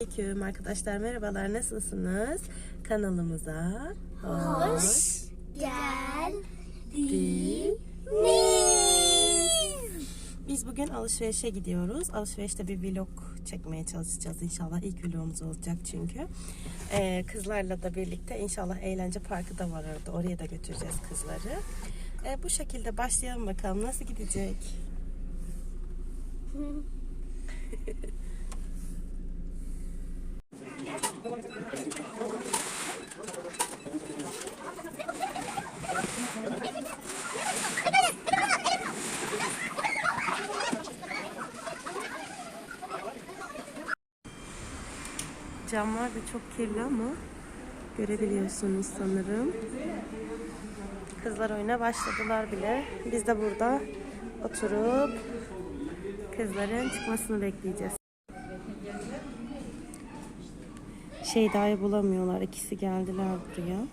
Selamünaleyküm arkadaşlar merhabalar nasılsınız? Kanalımıza hoş Geldiniz. Biz bugün alışverişe gidiyoruz. Alışverişte bir vlog çekmeye çalışacağız inşallah. İlk vlogumuz olacak çünkü. Ee, kızlarla da birlikte inşallah eğlence parkı da var orada. Oraya da götüreceğiz kızları. Ee, bu şekilde başlayalım bakalım nasıl gidecek? Camlar da çok kirli ama görebiliyorsunuz sanırım. Kızlar oyuna başladılar bile. Biz de burada oturup kızların çıkmasını bekleyeceğiz. Şeyda'yı bulamıyorlar. İkisi geldiler buraya.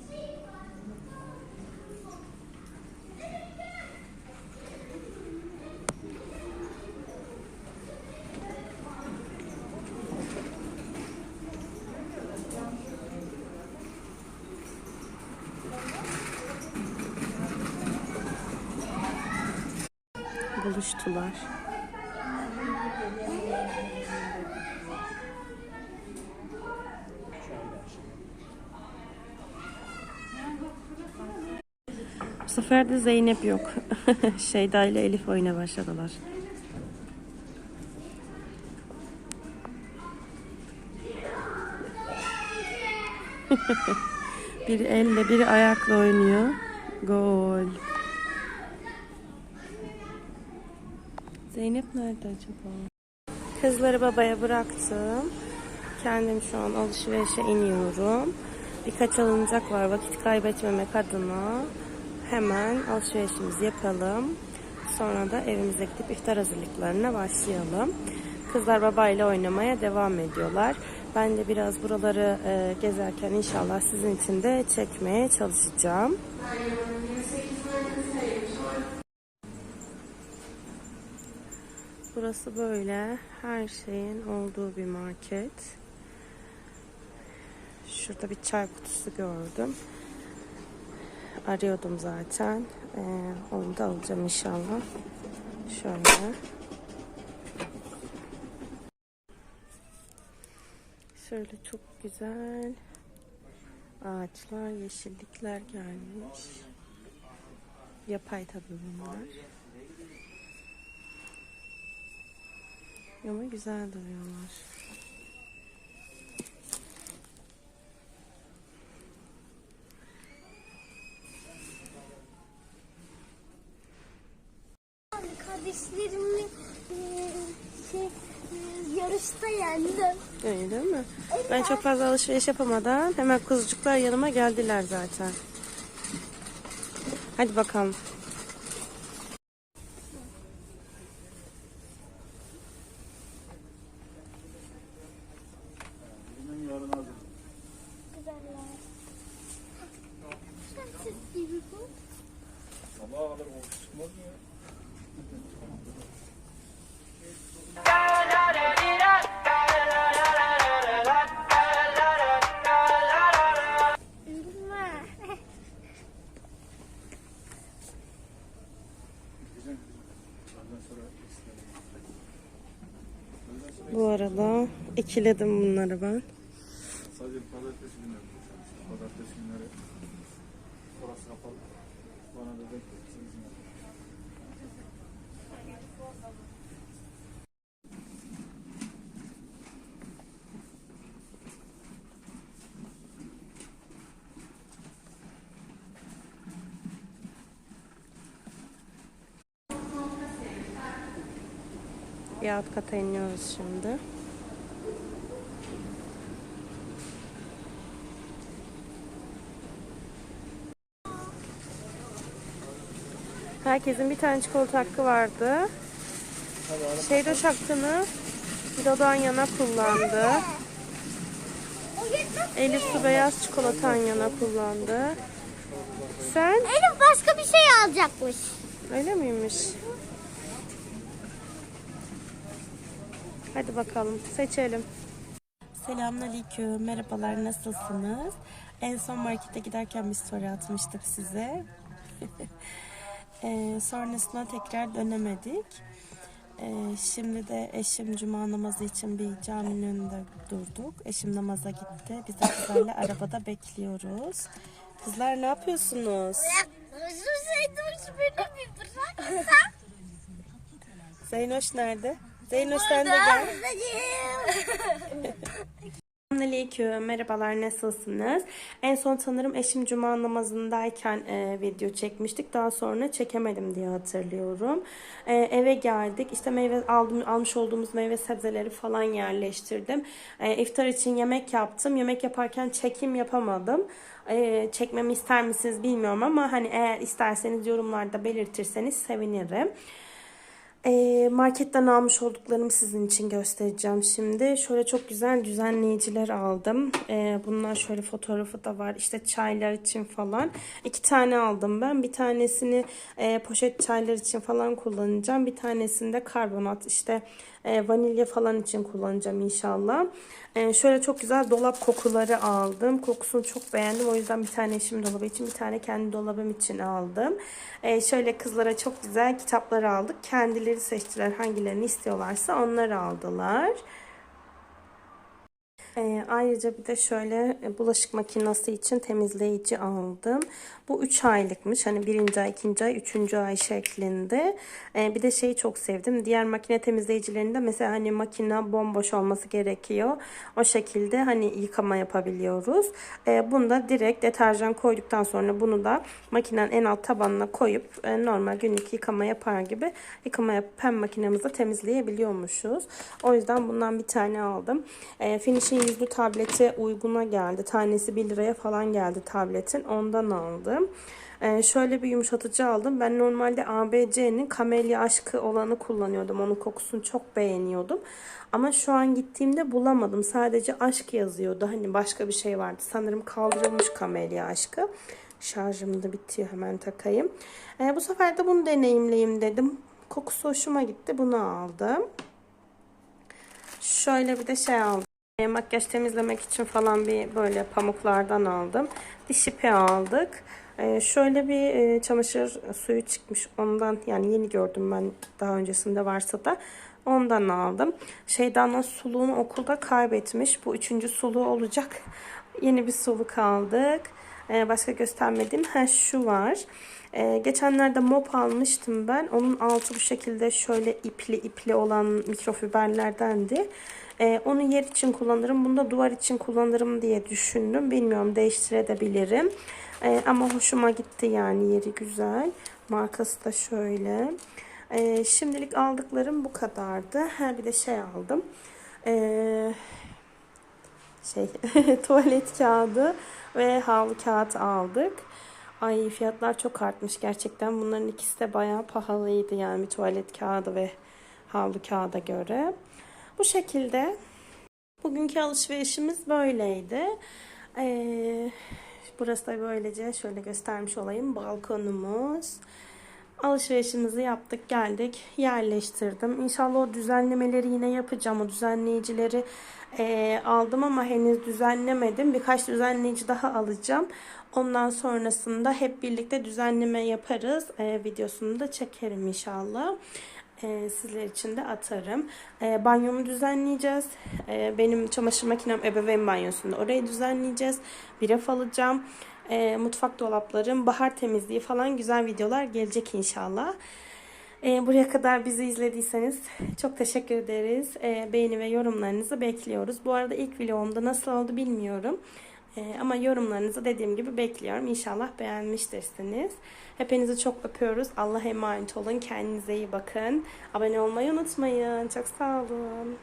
Buluştular. Sefer de Zeynep yok. Şeyda ile Elif oyuna başladılar. biri elle, biri ayakla oynuyor. Gol. Zeynep nerede acaba? Kızları babaya bıraktım. Kendim şu an alışverişe iniyorum. Birkaç alınacak var vakit kaybetmemek adına. Hemen alışverişimizi yapalım. Sonra da evimize gidip iftar hazırlıklarına başlayalım. Kızlar babayla oynamaya devam ediyorlar. Ben de biraz buraları e, gezerken inşallah sizin için de çekmeye çalışacağım. Burası böyle her şeyin olduğu bir market. Şurada bir çay kutusu gördüm. Arıyordum zaten. Ee, onu da alacağım inşallah. Şöyle. Şöyle çok güzel ağaçlar, yeşillikler gelmiş. Yapay tabii bunlar. Ama güzel duruyorlar. Kardeşlerimi e, şey, e, yarışta yendim. Öyle değil mi? Ben çok fazla alışveriş yapamadan hemen kuzucuklar yanıma geldiler zaten. Hadi bakalım. Bu arada ikiledim bunları ben. sadece pazartesi günleri. Pazartesi günleri orası kapalı. Bana da bekletirse Bir alt kata iniyoruz şimdi. Herkesin bir tane çikolata hakkı vardı. Şeyde hakkını Dodo'dan yana kullandı. Elif su beyaz çikolatan yana kullandı. Sen Elif başka bir şey alacakmış. öyle miymiş? Hadi bakalım seçelim. Selamünaleyküm. Merhabalar. Nasılsınız? En son markete giderken bir story atmıştık size. Ee, sonrasında tekrar dönemedik. Ee, şimdi de eşim cuma namazı için bir caminin önünde durduk. Eşim namaza gitti. Biz de kızlarla arabada bekliyoruz. Kızlar ne yapıyorsunuz? Zeynoş beni bir bırak. Zeynoş nerede? Zeynoş sen de gel. Selamünaleyküm. Merhabalar nasılsınız? En son sanırım eşim cuma namazındayken e, video çekmiştik. Daha sonra çekemedim diye hatırlıyorum. E, eve geldik. İşte meyve aldım, almış olduğumuz meyve sebzeleri falan yerleştirdim. E, iftar için yemek yaptım. Yemek yaparken çekim yapamadım. E, çekmemi ister misiniz bilmiyorum ama hani eğer isterseniz yorumlarda belirtirseniz sevinirim. Marketten almış olduklarımı sizin için göstereceğim şimdi. Şöyle çok güzel düzenleyiciler aldım. Ee, bunlar şöyle fotoğrafı da var. İşte çaylar için falan. İki tane aldım ben. Bir tanesini e, poşet çaylar için falan kullanacağım. Bir tanesini de karbonat işte e, vanilya falan için kullanacağım inşallah. E, şöyle çok güzel dolap kokuları aldım. Kokusunu çok beğendim. O yüzden bir tane eşim dolabı için bir tane kendi dolabım için aldım. E, şöyle kızlara çok güzel kitaplar aldık. Kendileri seçtiler hangilerini istiyorlarsa onları aldılar. Ee, ayrıca bir de şöyle e, bulaşık makinesi için temizleyici aldım. Bu 3 aylıkmış. Hani birinci ay, ikinci ay, üçüncü ay şeklinde. Ee, bir de şeyi çok sevdim. Diğer makine temizleyicilerinde mesela hani makine bomboş olması gerekiyor. O şekilde hani yıkama yapabiliyoruz. Ee, bunda direkt deterjan koyduktan sonra bunu da makinenin en alt tabanına koyup e, normal günlük yıkama yapar gibi yıkama yapıp hem makinemizde temizleyebiliyormuşuz. O yüzden bundan bir tane aldım. E, Finish'in yüzlü tableti uyguna geldi. Tanesi 1 liraya falan geldi tabletin. Ondan aldım. Ee, şöyle bir yumuşatıcı aldım. Ben normalde ABC'nin kamelya aşkı olanı kullanıyordum. Onun kokusunu çok beğeniyordum. Ama şu an gittiğimde bulamadım. Sadece aşk yazıyordu. Hani başka bir şey vardı. Sanırım kaldırılmış kamelya aşkı. Şarjım da bitiyor. Hemen takayım. Ee, bu sefer de bunu deneyimleyeyim dedim. Kokusu hoşuma gitti. Bunu aldım. Şöyle bir de şey aldım. E, Makyaj temizlemek için falan bir böyle pamuklardan aldım. Diş ipi aldık. E, şöyle bir e, çamaşır suyu çıkmış. Ondan yani yeni gördüm ben daha öncesinde varsa da. Ondan aldım. Şeydan'ın suluğunu okulda kaybetmiş. Bu üçüncü suluğu olacak. Yeni bir suluk aldık. E, başka göstermediğim ha şu var. E, geçenlerde mop almıştım ben. Onun altı bu şekilde şöyle ipli ipli olan mikrofiberlerdendi. Ee, onu yer için kullanırım. Bunu da duvar için kullanırım diye düşündüm. Bilmiyorum değiştirebilirim. Ee, ama hoşuma gitti yani yeri güzel. Markası da şöyle. Ee, şimdilik aldıklarım bu kadardı. Ha bir de şey aldım. Ee, şey tuvalet kağıdı ve havlu kağıt aldık. Ay fiyatlar çok artmış gerçekten. Bunların ikisi de bayağı pahalıydı yani bir tuvalet kağıdı ve havlu kağıda göre. Bu şekilde bugünkü alışverişimiz böyleydi. Ee, burası da böylece şöyle göstermiş olayım. Balkonumuz. Alışverişimizi yaptık geldik yerleştirdim. İnşallah o düzenlemeleri yine yapacağım. O düzenleyicileri e, aldım ama henüz düzenlemedim. Birkaç düzenleyici daha alacağım. Ondan sonrasında hep birlikte düzenleme yaparız. E, videosunu da çekerim inşallah e, sizler için de atarım. E, banyomu düzenleyeceğiz. E, benim çamaşır makinem ebeveyn banyosunda. Orayı düzenleyeceğiz. Bir raf alacağım. E, mutfak dolaplarım, bahar temizliği falan güzel videolar gelecek inşallah. E, buraya kadar bizi izlediyseniz çok teşekkür ederiz. E, beğeni ve yorumlarınızı bekliyoruz. Bu arada ilk vlogumda nasıl oldu bilmiyorum. Ee, ama yorumlarınızı dediğim gibi bekliyorum. İnşallah beğenmiştirsiniz. Hepinizi çok öpüyoruz. Allah'a emanet olun. Kendinize iyi bakın. Abone olmayı unutmayın. Çok sağ olun.